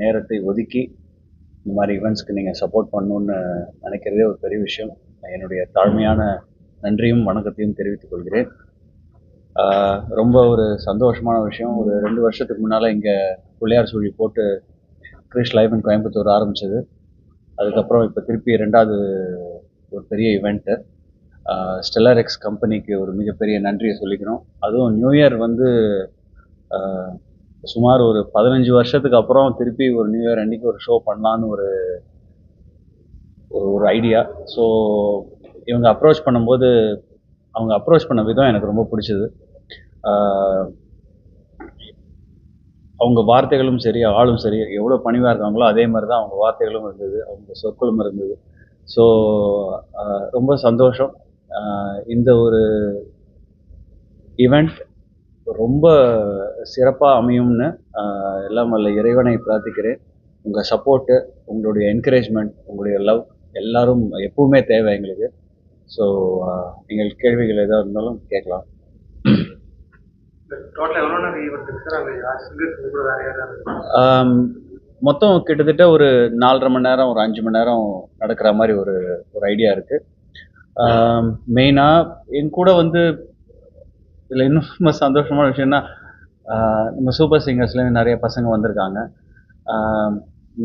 நேரத்தை ஒதுக்கி இந்த மாதிரி ஈவெண்ட்ஸ்க்கு நீங்கள் சப்போர்ட் பண்ணணுன்னு நினைக்கிறதே ஒரு பெரிய விஷயம். என்னுடைய தாழ்மையான நன்றியும் வணக்கத்தையும் தெரிவித்துக் கொள்கிறேன். ரொம்ப ஒரு சந்தோஷமான விஷயம். ஒரு ரெண்டு வருஷத்துக்கு முன்னால் இங்கே பிள்ளையார் சூழி போட்டு கிரிஷ் லைஃப் இன் கோயம்புத்தூர் ஆரம்பிச்சது. அதுக்கப்புறம் இப்போ திருப்பி ரெண்டாவது ஒரு பெரிய இவெண்ட்டு ஸ்டெல்லர் எக்ஸ் கம்பெனிக்கு ஒரு மிகப்பெரிய நன்றியை சொல்லிக்கிறோம். அதுவும் நியூ இயர் வந்து சுமார் ஒரு பதினஞ்சு வருஷத்துக்கு அப்புறம் திருப்பி ஒரு நியூ இயர் அன்னைக்கு ஒரு ஷோ பண்ணலான்னு ஒரு ஒரு ஒரு ஐடியா ஸோ இவங்க அப்ரோச் பண்ணும்போது அவங்க அப்ரோச் பண்ண விதம் எனக்கு ரொம்ப பிடிச்சது. அவங்க வார்த்தைகளும் சரி ஆளும் சரி எவ்வளோ பணிவாக இருக்காங்களோ அதே மாதிரி தான் அவங்க வார்த்தைகளும் இருந்தது அவங்க சொற்களும் இருந்தது. ஸோ ரொம்ப சந்தோஷம். இந்த ஒரு ஈவெண்ட் ரொம்ப சிறப்பாக அமையும்னு எல்லாம் வல்ல இறைவனை பிரார்த்திக்கிறேன். உங்கள் சப்போர்ட்டு உங்களுடைய என்கரேஜ்மெண்ட் உங்களுடைய லவ் எல்லாரும் எப்பவுமே தேவை எங்களுக்கு. ஸோ நீங்கள் கேள்விகள் எதாக இருந்தாலும் கேட்கலாம். மொத்தம் கிட்டத்தட்ட ஒரு நாலரை மணி நேரம் ஒரு அஞ்சு மணி நேரம் நடக்கிற மாதிரி ஒரு ஒரு ஐடியா இருக்குது மெயினாக என் கூட வந்து இதில் இன்னும் சந்தோஷமான விஷயம்னா நம்ம சூப்பர் சிங்கர்ஸ்லேருந்து நிறைய பசங்க வந்திருக்காங்க.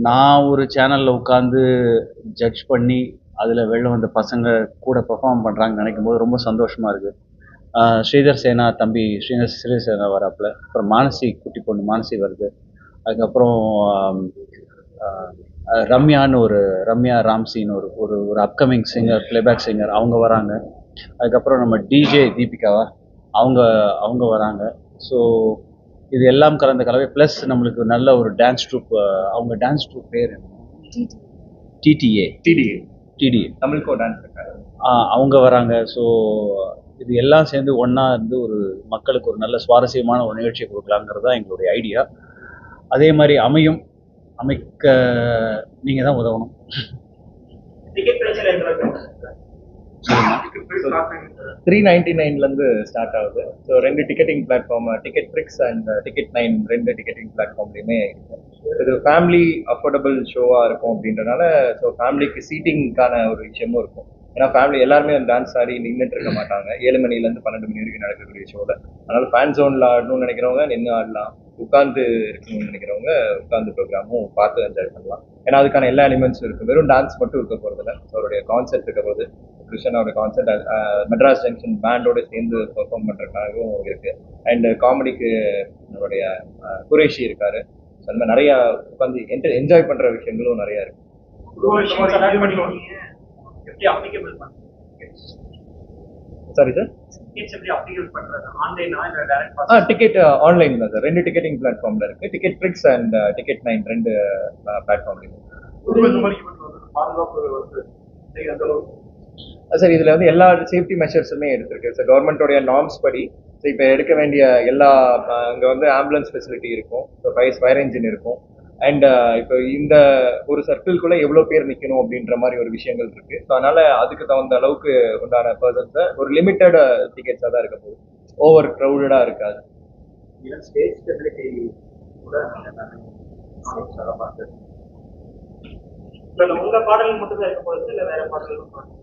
நான் ஒரு சேனலில் உட்காந்து ஜட்ஜ் பண்ணி அதில் வெளில வந்த பசங்க கூட பெர்ஃபார்ம் பண்ணுறாங்கன்னு நினைக்கும் போது ரொம்ப சந்தோஷமாக இருக்குது ஸ்ரீதர் சேனா தம்பி ஸ்ரீதர் ஸ்ரீதர் சேனா வராப்புல. அப்புறம் மானசி குட்டி பொண்ணு மானசி வருது. அதுக்கப்புறம் ரம்யான்னு ஒரு ரம்யா ராம்சின்னு ஒரு ஒரு ஒரு அப்கமிங் சிங்கர் ப்ளேபேக் சிங்கர் அவங்க வராங்க. அதுக்கப்புறம் நம்ம டிஜே தீபிகாவா அவங்க அவங்க வராங்க. ஸோ இது எல்லாம் கலந்த கலவை ப்ளஸ் நம்மளுக்கு நல்ல ஒரு டான்ஸ் ட்ரூப் அவங்க டான்ஸ் ட்ரூப் பேர் டிடிஏ டிடிஏ டிடிஏ தமிழ்கோ டான்ஸ் அவங்க வராங்க. ஸோ இது எல்லாம் சேர்ந்து ஒன்றா இருந்து ஒரு மக்களுக்கு ஒரு நல்ல சுவாரஸ்யமான ஒரு நிகழ்ச்சியை கொடுக்கலாங்கிறது தான் எங்களுடைய ஐடியா அதே மாதிரி அமையும் அமைக்க நீங்கள் தான் உதவணும். த்ரீ நைன்டி நைன்லேருந்து ஸ்டார்ட் ஆகுது. ஸோ ரெண்டு ticketing platform ticket tricks and ticket nine ரெண்டு டிக்கெட்டிங் பிளாட்ஃபார்ம்லையுமே இது ஃபேமிலி அஃபோர்டபுள் ஷோவாக இருக்கும் அப்படின்றனால ஸோ ஃபேமிலிக்கு சீட்டிங்க்கான ஒரு விஷயமும் இருக்கும். ஏன்னா ஃபேமிலி எல்லாருமே அந்த டான்ஸ் ஆடி நின்றுட்டு இருக்க மாட்டாங்க. ஏழு மணிலேருந்து பன்னெண்டு மணி வரைக்கும் நடக்கக்கூடிய ஷோவில் அதனால ஃபேன் ஜோனில் ஆடணும்னு நினைக்கிறவங்க நின்று ஆடலாம். உட்காந்து இருக்கணும்னு நினைக்கிறவங்க உட்காந்து ப்ரோக்ராமும் பார்த்து என்ஜாய் பண்ணலாம் ஏன்னா அதுக்கான எல்லா எலிமெண்ட்ஸும் இருக்குது வெறும் டான்ஸ் மட்டும் இருக்க போகிறதில்ல ஸோ அவருடைய கான்செப்ட் இருக்க போது கிருஷ்ணனோட கான்செப்ட் மெட்ராஸ் ஜங்ஷன் பேண்டோட சேர்ந்து பெர்ஃபார்ம் பண்ணுறதுக்காகவும் இருக்கு அண்ட் காமெடிக்கு நம்மளுடைய குரேஷி இருக்காரு ஸோ அந்த மாதிரி நிறைய உட்காந்து என்ஜாய் பண்ற விஷயங்களும் நிறைய இருக்கு சாரி சார் டிக்கெட் ஆன்லைன் தான் சார் ரெண்டு டிக்கெட்டிங் பிளாட்ஃபார்ம்ல இருக்கு. Ticket tricks and ticket nine ரெண்டு அளவுக்கு. சார் இதுல வந்து எல்லா சேஃப்டி மெஷர்ஸுமே எடுத்திருக்கு. சார் கவர்மெண்டோடைய நார்ம்ஸ் படி இப்போ எடுக்க வேண்டிய எல்லா அங்க வந்து ஆம்புலன்ஸ் ஃபெசிலிட்டி இருக்கும். ஸோ ஃபயர் என்ஜின் இருக்கும். அண்ட் இப்போ இந்த ஒரு சர்க்கிள்குள்ள எவ்வளோ பேர் நிற்கணும் அப்படின்ற மாதிரி ஒரு விஷயங்கள் இருக்கு. ஸோ அதனால அதுக்கு தகுந்த அளவுக்கு உண்டான பர்சன்ஸை ஒரு லிமிட்டட் டிக்கெட்ஸாக தான் இருக்க போகுது. ஓவர் க்ரௌடடாக இருக்காது. ஈவன் ஸ்டேஜ் ஃபெசிலிட்டி கூட இல்லை உங்க பாடல் மட்டும் தான் இருக்க போகுது இல்லை வேற பாடல்களும்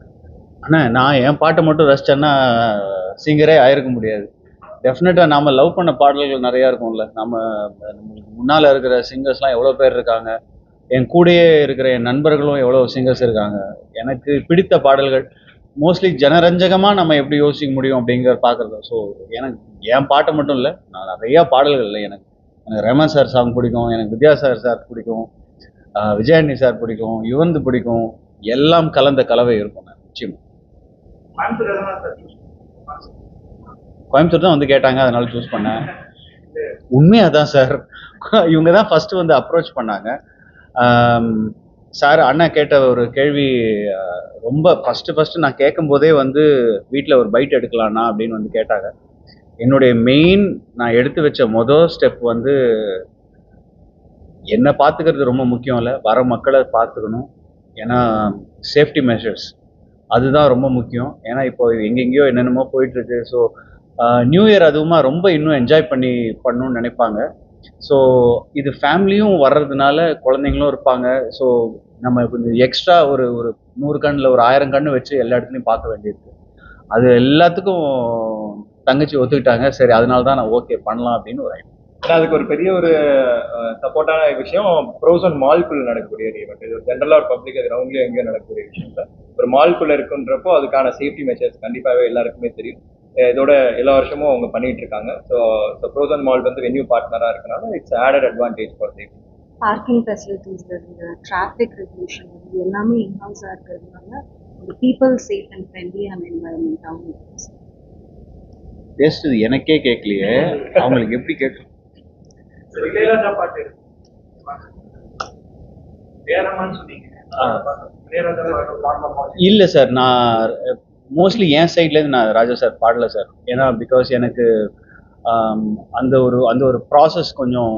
அண்ணா நான் என் பாட்டை மட்டும் ரசிச்சேன்னா சிங்கரே ஆயிருக்க முடியாது. டெஃபினட்டாக நாம லவ் பண்ண பாடல்கள் நிறையா இருக்கும்ல. நம்ம நம்மளுக்கு முன்னால் இருக்கிற சிங்கர்ஸ்லாம் எவ்வளோ பேர் இருக்காங்க? என் கூடயே இருக்கிற என் நண்பர்களும் எவ்வளோ சிங்கர்ஸ் இருக்காங்க? எனக்கு பிடித்த பாடல்கள் மோஸ்ட்லி ஜனரஞ்சகமாக நம்ம எப்படி யோசிக்க முடியும் அப்படிங்கிற பார்க்குறது ஸோ எனக்கு என் பாட்டை மட்டும் இல்லை நான் நிறையா பாடல்கள் இல்லை. எனக்கு எனக்கு ரமன் சார் சாங் பிடிக்கும் எனக்கு வித்யாசாகர் சார் பிடிக்கும் விஜயாண்டி சார் பிடிக்கும் யுவந்து பிடிக்கும் எல்லாம் கலந்த கலவை இருக்கும் நான் நிச்சயமாக எதனா சார் choose பண்ணுங்க. கோயம்புத்தூர் தான் வந்து கேட்டாங்க அதனால சூஸ் பண்ணேன். உண்மையாக தான் சார் இவங்க தான் ஃபஸ்ட்டு வந்து அப்ரோச் பண்ணாங்க. சார் அண்ணா கேட்ட ஒரு கேள்வி ரொம்ப ஃபஸ்ட்டு ஃபஸ்ட்டு நான் கேட்கும்போதே வந்து வீட்டில் ஒரு பைட் எடுக்கலாண்ணா அப்படின்னு வந்து கேட்டாங்க. என்னுடைய மெயின் நான் எடுத்து வச்ச மொதல் ஸ்டெப் வந்து என்னை பார்த்துக்கிறது ரொம்ப முக்கியம் இல்லை வர மக்களை பார்த்துக்கணும் ஏன்னா சேஃப்டி மெஷர்ஸ் அதுதான் ரொம்ப முக்கியம். ஏன்னா இப்போ எங்கெங்கேயோ என்னென்னமோ போயிட்டுருக்கு ஸோ நியூ இயர் அதுவுமா ரொம்ப இன்னும் என்ஜாய் பண்ணி பண்ணணும்னு நினைப்பாங்க. ஸோ இது ஃபேமிலியும் வர்றதுனால குழந்தைங்களும் இருப்பாங்க. ஸோ நம்ம கொஞ்சம் எக்ஸ்ட்ரா ஒரு ஒரு நூறு கண்ணில் ஒரு ஆயிரம் கண்ணு வச்சு எல்லா இடத்துலையும் பார்க்க வேண்டியிருக்கு. அது எல்லாத்துக்கும் தங்கச்சி ஒத்துக்கிட்டாங்க. சரி அதனால தான் நான் ஓகே பண்ணலாம் அப்படின்னு ஒரு ஏன்னா அதுக்கு ஒரு பெரிய ஒரு சப்போர்ட்டான விஷயம் ப்ரோசன் மால்குள்ள நடக்கக்கூடிய ஒரு ஈவெண்ட் இது ஜென்ரலாக ஒரு பப்ளிக் அது ரவுண்ட்லேயே எங்கேயும் நடக்கக்கூடிய விஷயம் இல்லை. ஒரு மால்குள்ள இருக்குன்றப்போ அதுக்கான சேஃப்டி மெஷர்ஸ் கண்டிப்பாகவே எல்லாருக்குமே தெரியும். இதோட எல்லா வருஷமும் அவங்க பண்ணிட்டு இருக்காங்க. ஸோ ஸோ ப்ரோசன் மால் வந்து வென்யூ பார்ட்னராக இருக்கனால it's added advantage for safety parking ஃபெசிலிட்டிஸ்ல இருந்து டிராஃபிக் ரெகுலேஷன் இது எல்லாமே இன்ஹவுஸாக இருக்கிறதுனால ஒரு people safe and friendly and என்வாயன்மெண்ட்டாகவும் இருக்கும். டேஸ்ட் இது எனக்கே கேட்கலையே அவங்களுக்கு எப்படி பாடலாமா இல்லை சார் நான் மோஸ்ட்லி என் சைட்லேருந்து நான் ராஜா சார் பாடல சார் ஏன்னா பிகாஸ் எனக்கு அந்த ஒரு அந்த ஒரு ப்ராசஸ் கொஞ்சம்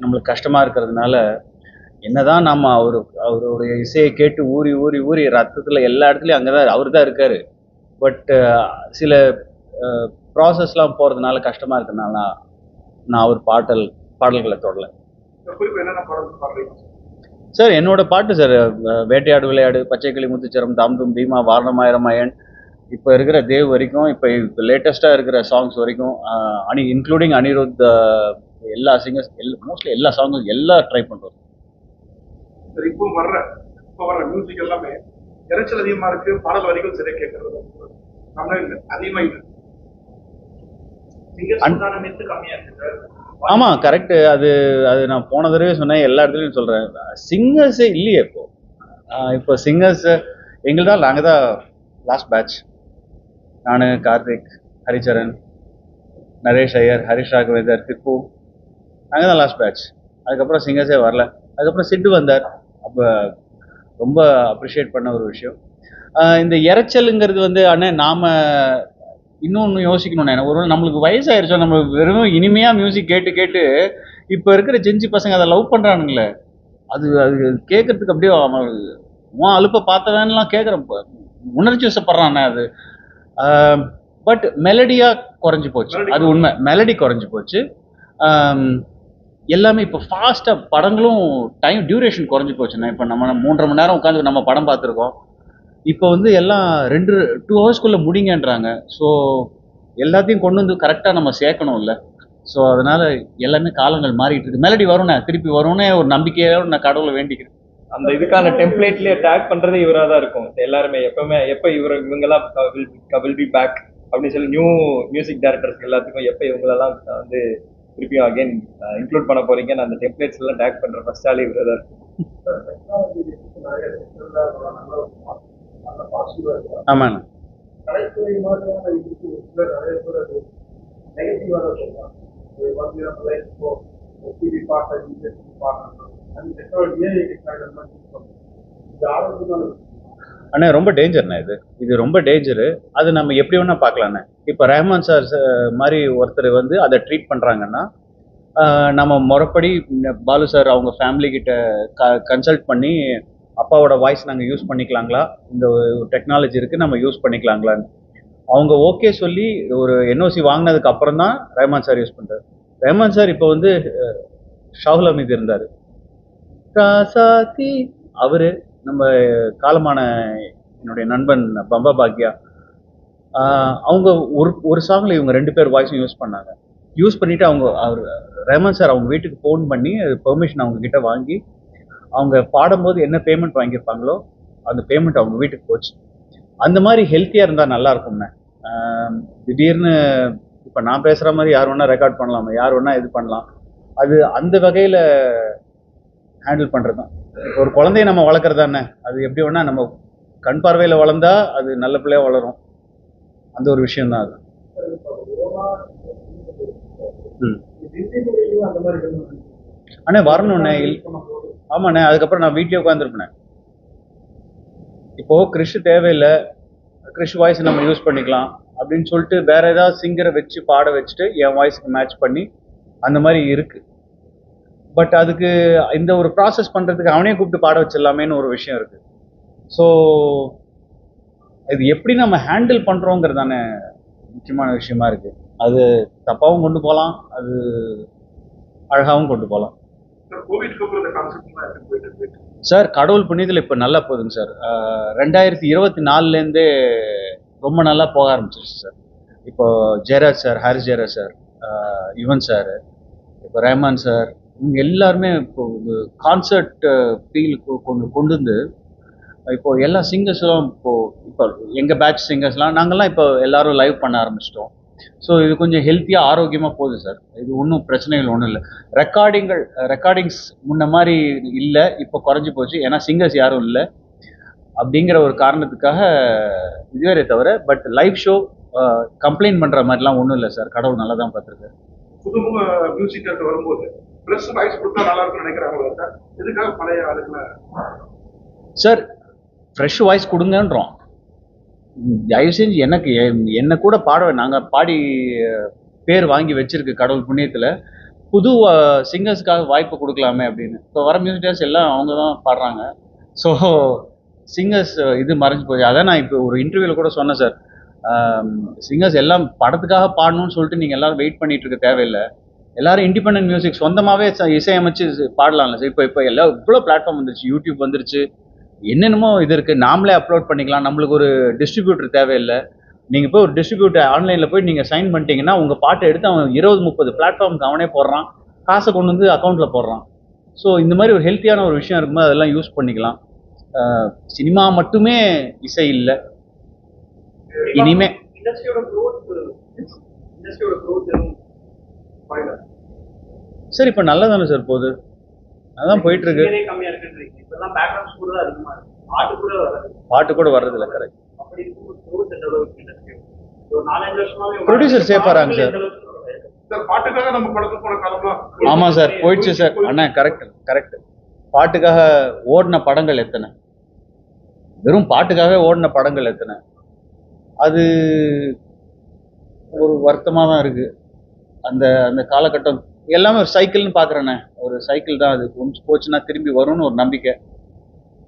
நம்மளுக்கு கஷ்டமாக இருக்கிறதுனால என்னதான் நம்ம அவர் அவருடைய இசையை கேட்டு ஊறி ஊறி ஊறி ரத்தத்தில் எல்லா இடத்துலையும் அங்கே தான் அவர் தான் இருக்கார் பட் சில ப்ராசஸ்லாம் போகிறதுனால கஷ்டமாக இருக்கிறதுனால நான் அவர் பாடல் பாடல்களை தொடல. சார் என்னோட பாட்டு சார் வேட்டையாடு விளையாடு பச்சைக்கிளி முத்துச்சரம் தாம்தும் பீமா வாரணமாயிரமாயன் இப்போ இருக்கிற தேவ் வரைக்கும் இப்போ இப்போ லேட்டஸ்ட்டாக இருக்கிற சாங்ஸ் வரைக்கும் அனி இன்க்ளூடிங் அனிருத் எல்லா சிங்கர்ஸ் எல் மோஸ்ட்லி எல்லா சாங்கும் எல்லாம் ட்ரை பண்ணுறோம் இப்போ வர்ற இப்போ வர்ற மியூசிக் எல்லாமே இறைச்சல் அதிகமா இருக்கு பாடல் வரிகள் சரியா கேட்கறது ஆமாம் கரெக்டு அது அது நான் போன தடவை சொன்னேன் எல்லா இடத்துலையும் சொல்கிறேன் சிங்கர்ஸே இல்லையே இப்போ. இப்போ சிங்கர்ஸ் எங்கள் தான் நாங்கள் தான் லாஸ்ட் பேட்ச் நான் கார்த்திக் ஹரிச்சரன் நரேஷ் ஐயர் ஹரிஷ் ராகவேந்தர் திப்பு. நாங்கள் தான் லாஸ்ட் பேட்ச் அதுக்கப்புறம் சிங்கர்ஸே வரல. அதுக்கப்புறம் சிட்டு வந்தார். அப்போ ரொம்ப அப்ரிஷியேட் பண்ண ஒரு விஷயம். இந்த இறைச்சலுங்கிறது வந்து அண்ணே நாம் இன்னொன்று யோசிக்கணும்ண்ணே ஒரு நம்மளுக்கு வயசாயிருச்சோம் நம்ம வெறும் இனிமையாக மியூசிக் கேட்டு கேட்டு இப்போ இருக்கிற ஜென்சி பசங்க அதை லவ் பண்ணுறானுங்களே அது அது கேட்கறதுக்கு அப்படியே அவன் உன் அலுப்பை பார்த்தவன்லாம் கேட்குறேன். உணர்ச்சி வசப்படுறானே அது. பட் மெலடியாக குறைஞ்சி போச்சு. அது உண்மை. மெலடி குறைஞ்சி போச்சு. ஆம், எல்லாமே இப்போ ஃபாஸ்ட்டாக படங்களும் டைம் டியூரேஷன் குறைஞ்சி போச்சுண்ணே. இப்போ நம்ம மூன்றரை மணி நேரம் உட்காந்து நம்ம படம் பார்த்துருக்கோம். இப்போ வந்து எல்லாம் ரெண்டு டூ ஹவர்ஸ்க்குள்ளே முடிங்கன்றாங்க ஸோ எல்லாத்தையும் கொண்டு வந்து கரெக்டாக நம்ம சேர்க்கணும்ல. ஸோ அதனால எல்லாமே காலங்கள் மாறிட்டு இருக்கு. மெலடி வரும்ண்ணே. திருப்பி வரும்னே ஒரு நம்பிக்கையோட நான் கடவுளை வேண்டிக்கிறேன். அந்த இதுக்கான டெம்ப்ளேட்லயே டேக் பண்றதே இவரா தான் இருக்கும் எல்லாருமே எப்பவுமே எப்ப இவர் இவங்கெல்லாம் வில் பி பேக் அப்படின்னு சொல்லி நியூ மியூசிக் டைரக்டர்ஸ் எல்லாத்துக்கும் எப்ப இவங்களெல்லாம் வந்து திருப்பியும் அகைன் இன்க்ளூட் பண்ண போறீங்கன்னு அந்த டெம்ப்ளேட்ஸ் எல்லாம் டேக் பண்ற ஃபர்ஸ்ட் ஆளே இவரா தான் இருக்கும் நல்ல பாசிட்டிவா இருக்கு ஆமாண்ணே கலைத்துறை மாதிரி அண்ணா அண்ணே ரொம்ப டேஞ்சர்ண்ணே இது. இது ரொம்ப டேஞ்சரு அது நம்ம எப்படி வேணால் பார்க்கலாண்ணே இப்போ ரஹ்மான் சார் மாதிரி ஒருத்தர் வந்து அதை ட்ரீட் பண்ணுறாங்கன்னா நம்ம முறைப்படி பாலு சார் அவங்க ஃபேமிலிக்கிட்ட க கன்சல்ட் பண்ணி அப்பாவோட வாய்ஸ் நாங்கள் யூஸ் பண்ணிக்கலாங்களா? இந்த டெக்னாலஜி இருக்குது நம்ம யூஸ் பண்ணிக்கலாங்களான்னு. அவங்க ஓகே சொல்லி ஒரு என்ஓசி வாங்கினதுக்கு அப்புறம் தான் ரஹ்மான் சார் யூஸ் பண்ணுறாரு ரஹ்மான் சார் இப்போ வந்து அஹ், ஷாகுல் இருந்தார். ராசாத்தி அவர் நம்ம காலமான என்னுடைய நண்பன் பம்பா பாக்யா. அவங்க ஒரு ஒரு சாங்ல இவங்க ரெண்டு பேர் வாய்ஸும் யூஸ் பண்ணாங்க. யூஸ் பண்ணிட்டு அவங்க அவர் ரெமன் சார் அவங்க வீட்டுக்கு ஃபோன் பண்ணி பெர்மிஷன் அவங்க கிட்ட வாங்கி அவங்க பாடும்போது என்ன பேமெண்ட் வாங்கியிருப்பாங்களோ அந்த பேமெண்ட் அவங்க வீட்டுக்கு போச்சு. அந்த மாதிரி ஹெல்த்தியாக இருந்தால் நல்லா இருக்கும்ண்ணே திடீர்னு இப்போ நான் பேசுகிற மாதிரி யார் வேணால் ரெக்கார்ட் பண்ணலாம்? யார் வேணால் இது பண்ணலாம். அது அந்த வகையில் ஹேண்டில் பண்ணுறது தான் ஒரு குழந்தைய நம்ம வளர்க்குறது தானே அது எப்படி வேணா நம்ம கண் பார்வையில் வளர்ந்தா அது நல்ல பிள்ளையா வளரும். அந்த ஒரு விஷயம் தான் அது. ம். அண்ணே வரணுண்ணே இல் ஆமாண்ணே அதுக்கப்புறம் நான் வீட்லேயே உட்காந்துருப்பேன் இப்போ கிறிஷ் தேவையில்லை. கிறிஷ் வாய்ஸ் நம்ம யூஸ் பண்ணிக்கலாம் அப்படின்னு சொல்லிட்டு வேற ஏதாவது சிங்கரை வச்சு பாட வச்சுட்டு என் வாய்ஸ்க்கு மேட்ச் பண்ணி அந்த மாதிரி இருக்கு. பட் அதுக்கு இந்த ஒரு ப்ராசஸ் பண்றதுக்கு அவனே கூப்பிட்டு பாட வச்சிடலாமேன்னு ஒரு விஷயம் இருக்கு. ஸோ இது எப்படி நம்ம ஹேண்டில் பண்றோங்கிறது தானே முக்கியமான விஷயமா இருக்கு. அது தப்பாவும் கொண்டு போகலாம் அது அழகாகவும் கொண்டு போகலாம் சார் கடவுள் புண்ணியத்தில் இப்போ நல்லா போகுதுங்க சார். ரெண்டாயிரத்தி இருபத்தி நாலுலேருந்தே ரொம்ப நல்லா போக ஆரம்பிச்சிருச்சு சார். இப்போ Jayaraj sir Harris Jayaraj sir Yuvan sir இப்போ ரஹ்மான் சார் எல்லாருமே இப்போ கான்சர்ட் ஃபீல் கொண்டு கொண்டு வந்து இப்போ எல்லா சிங்கர்ஸும் இப்போ இப்போ எங்கள் பேட்ச் சிங்கர்ஸ்லாம் நாங்கள்லாம் இப்போ எல்லாரும் லைவ் பண்ண ஆரம்பிச்சிட்டோம். ஸோ இது கொஞ்சம் ஹெல்த்தியாக ஆரோக்கியமாக போகுது சார் இது ஒன்றும் பிரச்சனைகள் ஒன்றும் இல்லை. ரெக்கார்டிங்கள் ரெக்கார்டிங்ஸ் முன்ன மாதிரி இல்லை இப்போ குறைஞ்சி போச்சு. ஏன்னா சிங்கர்ஸ் யாரும் இல்லை. அப்படிங்கிற ஒரு காரணத்துக்காக இதுவரை தவிர பட் லைவ் ஷோ கம்ப்ளைண்ட் பண்ணுற மாதிரிலாம் ஒன்றும் இல்லை சார் கடவுள் நல்லா தான் பார்த்துருக்கு புது மியூசிக் வரும்போது பிளஸ் வாய்ஸ் கொடுத்தா நல்லா இருக்கும் நினைக்கிறாங்களா சார் இதுக்காக பழைய ஆளுங்களை? சார் ஃப்ரெஷ் வாய்ஸ் கொடுங்கன்றோம். தயவு செஞ்சு எனக்கு எ- என்ன கூட பாட நாங்கள் பாடி பேர் வாங்கி வச்சிருக்கு கடவுள் புண்ணியத்தில். புது சிங்கர்ஸ்க்காக வாய்ப்பு கொடுக்கலாமே அப்படின்னு. இப்போ வர மியூசிக்கர்ஸ் எல்லாம் அவங்க தான் பாடுறாங்க. ஸோ சிங்கர்ஸ் இது மறைஞ்சு போய் அதான் நான் இப்போ ஒரு இன்டர்வியூவில் கூட சொன்னேன் சார் சிங்கர்ஸ் எல்லாம் படத்துக்காக பாடணும்னு சொல்லிட்டு நீங்கள் எல்லாரும் வெயிட் பண்ணிட்டு இருக்க தேவையில்லை. எல்லாரும் இண்டிபெண்டன்ட் மியூசிக் சொந்தமாகவே இசையமைச்சு பாடலாம்ல சார் இப்போ இப்போ எல்லாம் இவ்வளோ பிளாட்ஃபார்ம் வந்துருச்சு யூடியூப் வந்துருச்சு. என்னென்னமோ இது இருக்குது நாமளே அப்லோட் பண்ணிக்கலாம். நம்மளுக்கு ஒரு டிஸ்ட்ரிபியூட்டர் தேவையில்லை. நீங்கள் போய் ஒரு டிஸ்ட்ரிபியூட்டர் ஆன்லைனில் போய் நீங்கள் சைன் பண்ணிட்டீங்கன்னா உங்கள் பாட்டை எடுத்து அவன் இருபது முப்பது பிளாட்ஃபார்முக்கு அவனே போடுறான். காசை கொண்டு வந்து அக்கௌண்ட்டில் போடுறான். ஸோ இந்த மாதிரி ஒரு ஹெல்த்தியான ஒரு விஷயம் இருக்கும்போது அதெல்லாம் யூஸ் பண்ணிக்கலாம். சினிமா மட்டுமே இசை இல்லை. இனிமே சரி இப்போ நல்லா தானே சார் போகுது? அதான் போயிட்டு இருக்கு. பாட்டு கூட பாட்டு கூட வர்றதில்ல கரெக்ட் safe ஆறாங்க சார். பாட்டுக்காக ஆமாம் சார் போயிடுச்சு சார் அண்ணா கரெக்ட் கரெக்ட் பாட்டுக்காக ஓடின படங்கள் எத்தனை? வெறும் பாட்டுக்காகவே ஓடின படங்கள் எத்தனை? அது ஒரு வருத்தமாக தான் இருக்குது அந்த அந்த காலகட்டம் எல்லாமே ஒரு சைக்கிள்னு பார்க்குறேண்ணே ஒரு சைக்கிள் தான் அது. கொஞ்சம் போச்சுன்னா திரும்பி வரும்னு ஒரு நம்பிக்கை.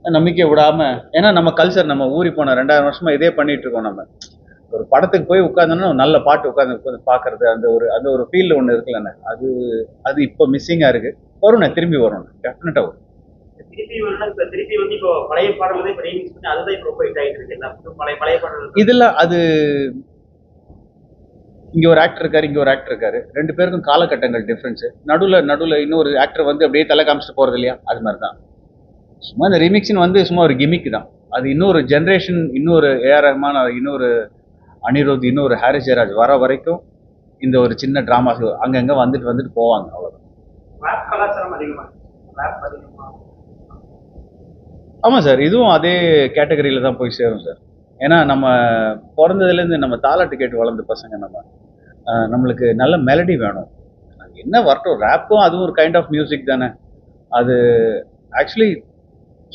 நம்பிக்கை விடாம ஏன்னா நம்ம கல்ச்சர் நம்ம ஊறி போன ரெண்டாயிரம் வருஷமா இதே பண்ணிட்டு இருக்கோம் நம்ம. ஒரு படத்துக்கு போய் உட்காந்தோன்னா நல்ல பாட்டு உட்காந்து உட்காந்து பார்க்கறது அந்த ஒரு அந்த ஒரு ஃபீல்டு ஒன்று இருக்குல்லண்ணே. அது அது இப்போ மிஸ்ஸிங்காக இருக்கு. வரும்ண்ணே திரும்பி வரும். டெஃபினட்டாக வரும் இதில் அது இங்க ஒரு ஆக்டர் இருக்காரு இங்க ஒரு ஆக்டர் இருக்காரு. ரெண்டு பேருக்கும் காலகட்டங்கள் டிஃப்ரென்ஸ் நடுவுல நடுவுல இன்னொரு ஆக்டர் வந்து அப்படியே தலை காமிச்சிட்டு போறது இல்லையா? அது மாதிரி தான் சும்மா இந்த ரீமிக்ஸ்னு வந்து சும்மா ஒரு கிமிக் தான். அது இன்னொரு ஜென்ரேஷன் இன்னொரு ஏஆர் ரஹ்மான் இன்னொரு அனிருத் இன்னொரு ஹாரிஸ் ஜெயராஜ் வர வரைக்கும் இந்த ஒரு சின்ன டிராமாஸ் அங்கங்க வந்துட்டு வந்துட்டு போவாங்க அதிகமா ஆமாம் சார் இதுவும் அதே கேட்டகரியில் தான் போய் சேரும் சார். ஏன்னா நம்ம பிறந்ததுலேருந்து நம்ம தாலாட்டு கேட்டு வளர்ந்த பசங்க நம்ம. நம்மளுக்கு நல்ல மெலடி வேணும். என்ன வரட்டும் ரேப்பும் அதுவும் ஒரு கைண்ட் ஆஃப் மியூசிக் தானே. அது ஆக்சுவலி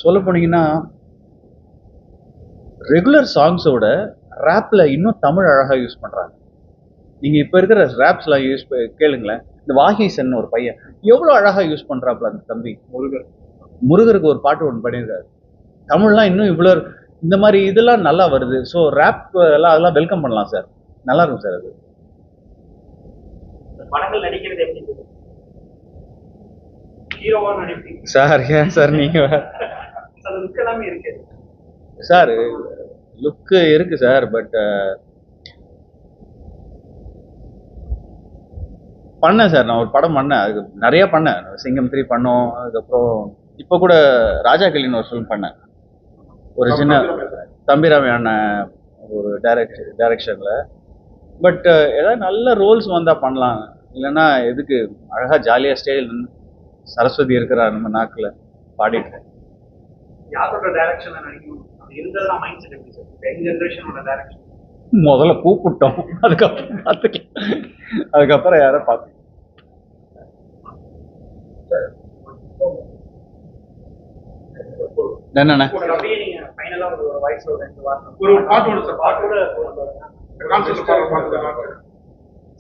சொல்ல போனீங்கன்னா ரெகுலர் சாங்ஸோட ரேப்பில் இன்னும் தமிழ் அழகாக யூஸ் பண்ணுறாங்க நீங்கள் இப்போ இருக்கிற ரேப்ஸ்லாம் யூஸ் கேளுங்களேன். இந்த வாகீசன் ஒரு பையன் எவ்வளோ அழகாக யூஸ் பண்ணுறாப்புல அந்த தம்பி? முருகர். முருகருக்கு ஒரு பாட்டு ஒன்று பண்ணியிருக்காரு தமிழ்லாம் இன்னும் இவ்வளோ இந்த மாதிரி இதெல்லாம் நல்லா வருது. ஸோ ரேப் எல்லாம் அதெல்லாம் வெல்கம் பண்ணலாம் சார் நல்லா இருக்கும் சார் அது. சார் ஏன் சார் அது இருக்கு. சார் லுக்கு இருக்கு சார் பட் பண்ணேன் சார் நான் ஒரு படம் பண்ணேன். அதுக்கு நிறைய பண்ணேன். சிங்கம் த்ரீ பண்ணோம். அதுக்கப்புறம் இப்போ கூட ராஜா கிளின்னு ஒரு ஃபிலிம் பண்ணேன். ஒரு சின்ன தம்பிராமி அண்ணன் ஒரு டைரக்ட் டைரக்ஷனில் பட் ஏதாவது நல்ல ரோல்ஸ் வந்தால் பண்ணலாம். இல்லைன்னா எதுக்கு? அழகாக ஜாலியாக ஸ்டேஜில் நின்னு சரஸ்வதி இருக்கிறா நம்ம நாக்கில் பாடிட்டு முதல்ல கூப்பிட்டோம். அதுக்கப்புறம் பார்த்துக்கலாம். அதுக்கப்புறம் யாரோ பார்த்து என்னண்ணே? ஃபைனலா ஒரு வாய்ஸ் ஒரு ரெண்டு வாரம் ஒரு பாட்டு ஒன்று சார் பாட்டு தான்.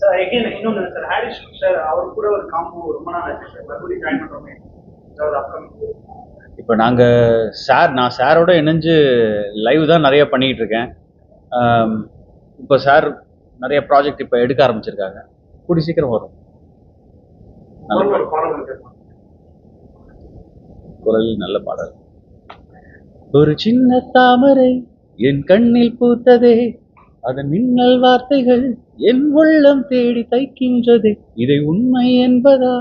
சார் எகைன் இன்னொன்று சார் ஹாரிஸ் சார் அவர் கூட ஒரு காம்போ ரொம்ப நாள் ஆச்சு சார் மறுபடியும் ஜாயின் பண்றோமே. ஏதாவது அப்கமிங் இப்போ நாங்கள் சார் நான் சாரோட இணைஞ்சு லைவ் தான் நிறைய பண்ணிக்கிட்டு இருக்கேன். இப்போ சார் நிறைய ப்ராஜெக்ட் இப்போ எடுக்க ஆரம்பிச்சிருக்காங்க. கூடி சீக்கிரம் வரும். குரல் நல்ல பாடல். ஒரு சின்ன தாமரை என் கண்ணில் பூத்ததே. அதன் மின்னல் வார்த்தைகள் என் உள்ளம் தேடி தைக்கின்றதே. இதை உண்மை என்பதா?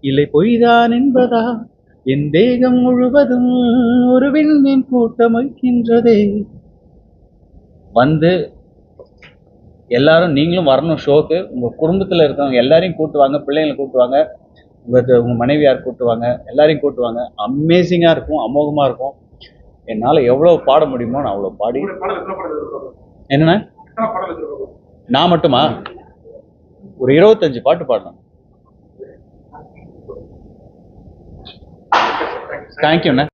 இல்லை பொய்தான் என்பதா? என் தேகம் முழுவதும் ஒரு விண்மீன் கூட்டம் வைக்கின்றதே. வந்து எல்லாரும் நீங்களும் வரணும் ஷோக்கு. உங்கள் குடும்பத்தில் இருக்கவங்க எல்லாரையும் கூட்டுவாங்க பிள்ளைங்களை கூட்டுவாங்க உங்கள் உங்கள் மனைவியார் கூட்டுவாங்க எல்லாரையும் கூட்டுவாங்க. அமேசிங்காக இருக்கும் அமோகமாக இருக்கும். என்னால எவ்வளவு பாட முடியுமோ நான் அவ்வளவு பாடி. எதிர்பார்க்கலாம் நான் மட்டுமா? ஒரு இருபத்தஞ்சு பாட்டு பாடணும். தேங்க்யூண்ணே